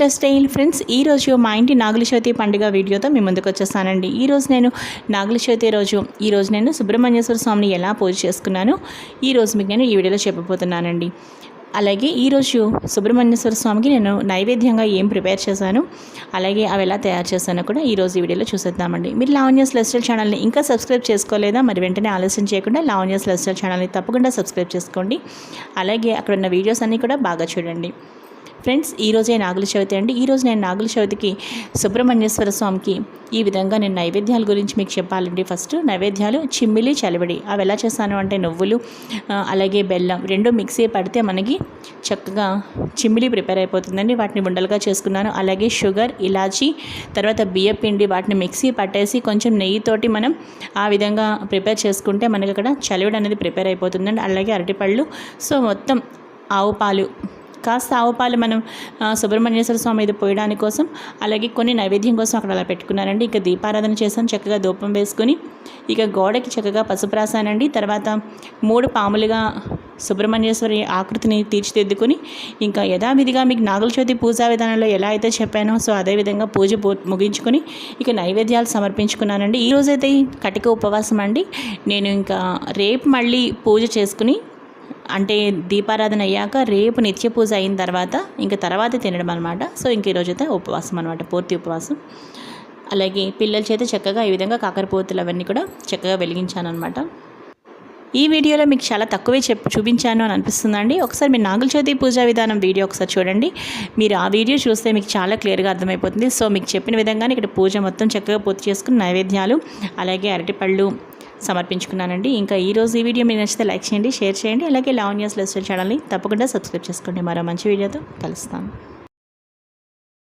Life style friends ఈరోజు మా ఇంటి నాగుల చవితి పండుగ వీడియోతో మీ ముందుకు వచ్చేస్తానండి. ఈరోజు నేను నాగుల చవితి రోజు ఈరోజు నేను సుబ్రహ్మణ్యేశ్వర స్వామిని ఎలా పూజ చేసుకున్నాను ఈరోజు మీకు నేను ఈ వీడియోలో చెప్పబోతున్నానండి. అలాగే ఈరోజు సుబ్రహ్మణ్యేశ్వర స్వామికి నేను నైవేద్యంగా ఏం ప్రిపేర్ చేశాను అలాగే అవి ఎలా తయారు చేశానో కూడా ఈరోజు ఈ వీడియోలో చూసేద్దామండి. మీరు లావణ్యస్ లెస్టల్ ఛానల్ని ఇంకా సబ్స్క్రైబ్ చేసుకోలేదా? మరి వెంటనే ఆలస్యం చేయకుండా లావణ్యస్ లెస్టల్ ఛానల్ని తప్పకుండా సబ్స్క్రైబ్ చేసుకోండి. అలాగే అక్కడ ఉన్న వీడియోస్ అన్నీ కూడా బాగా చూడండి. ఫ్రెండ్స్ ఈరోజే నాగుల చవితి అండి. ఈరోజు నేను నాగుల చవితికి సుబ్రహ్మణ్యేశ్వర స్వామికి ఈ విధంగా నేను నైవేద్యాల గురించి మీకు చెప్పాలండి. ఫస్ట్ నైవేద్యాలు చిమ్మిలి చలివిడి. అవి ఎలా చేస్తాను అంటే నువ్వులు అలాగే బెల్లం రెండు మిక్సీ పడితే మనకి చక్కగా చిమ్మిలి ప్రిపేర్ అయిపోతుందండి. వాటిని ఉండలుగా చేసుకున్నాను. అలాగే షుగర్ ఇలాచి తర్వాత బియ్యం పిండి వాటిని మిక్సీ పట్టేసి కొంచెం నెయ్యితోటి మనం ఆ విధంగా ప్రిపేర్ చేసుకుంటే మనకి అక్కడ చలివిడి అనేది ప్రిపేర్ అయిపోతుందండి. అలాగే అరటిపళ్ళు. సో మొత్తం ఆవు పాలు కాస్త ఆవుపాలు మనం సుబ్రహ్మణ్యేశ్వర స్వామి మీద పోయడానికి కోసం అలాగే కొన్ని నైవేద్యం కోసం అక్కడ అలా పెట్టుకున్నానండి ఇక దీపారాధన చేశాను చక్కగా ధూపం వేసుకొని ఇక గోడకి చక్కగా పసుపు రాశానండి తర్వాత మూడు పాములుగా సుబ్రహ్మణ్యేశ్వరి ఆకృతిని తీర్చిదిద్దుకొని ఇంకా యథావిధిగా మీకు నాగుల చవితి పూజా విధానంలో ఎలా అయితే చెప్పానో సో అదేవిధంగా పూజ ముగించుకొని ఇక నైవేద్యాలు సమర్పించుకున్నానండి. ఈరోజైతే కటిక ఉపవాసం అండి నేను ఇంకా రేపు మళ్ళీ పూజ చేసుకుని అంటే దీపారాధన అయ్యాక రేపు నిత్య పూజ అయిన తర్వాత ఇంకా తర్వాత తినడం అనమాట సో ఇంక ఈరోజు అయితే ఉపవాసం అనమాట పూర్తి ఉపవాసం. అలాగే పిల్లల చేత చక్కగా ఈ విధంగా కాకరపోతులు అవన్నీ కూడా చక్కగా వెలిగించాను అనమాట ఈ వీడియోలో మీకు చాలా తక్కువే చెప్ చూపించాను అని అనిపిస్తుందండి. ఒకసారి మీరు నాగుల చవితి పూజా విధానం వీడియో ఒకసారి చూడండి. మీరు ఆ వీడియో చూస్తే మీకు చాలా క్లియర్గా అర్థమైపోతుంది. సో మీకు చెప్పిన విధంగానే ఇక్కడ పూజ మొత్తం చక్కగా పూర్తి చేసుకుని నైవేద్యాలు అలాగే అరటిపళ్ళు సమర్పించుకున్నానండి. ఇంకా ఈరోజు ఈ వీడియో మీరు నచ్చితే లైక్ చేయండి షేర్ చేయండి అలాగే లావణ్యాస్ లెస్టర్ ఛానల్ని తప్పకుండా సబ్స్క్రైబ్ చేసుకోండి. మరో మంచి వీడియోతో కలుస్తాను.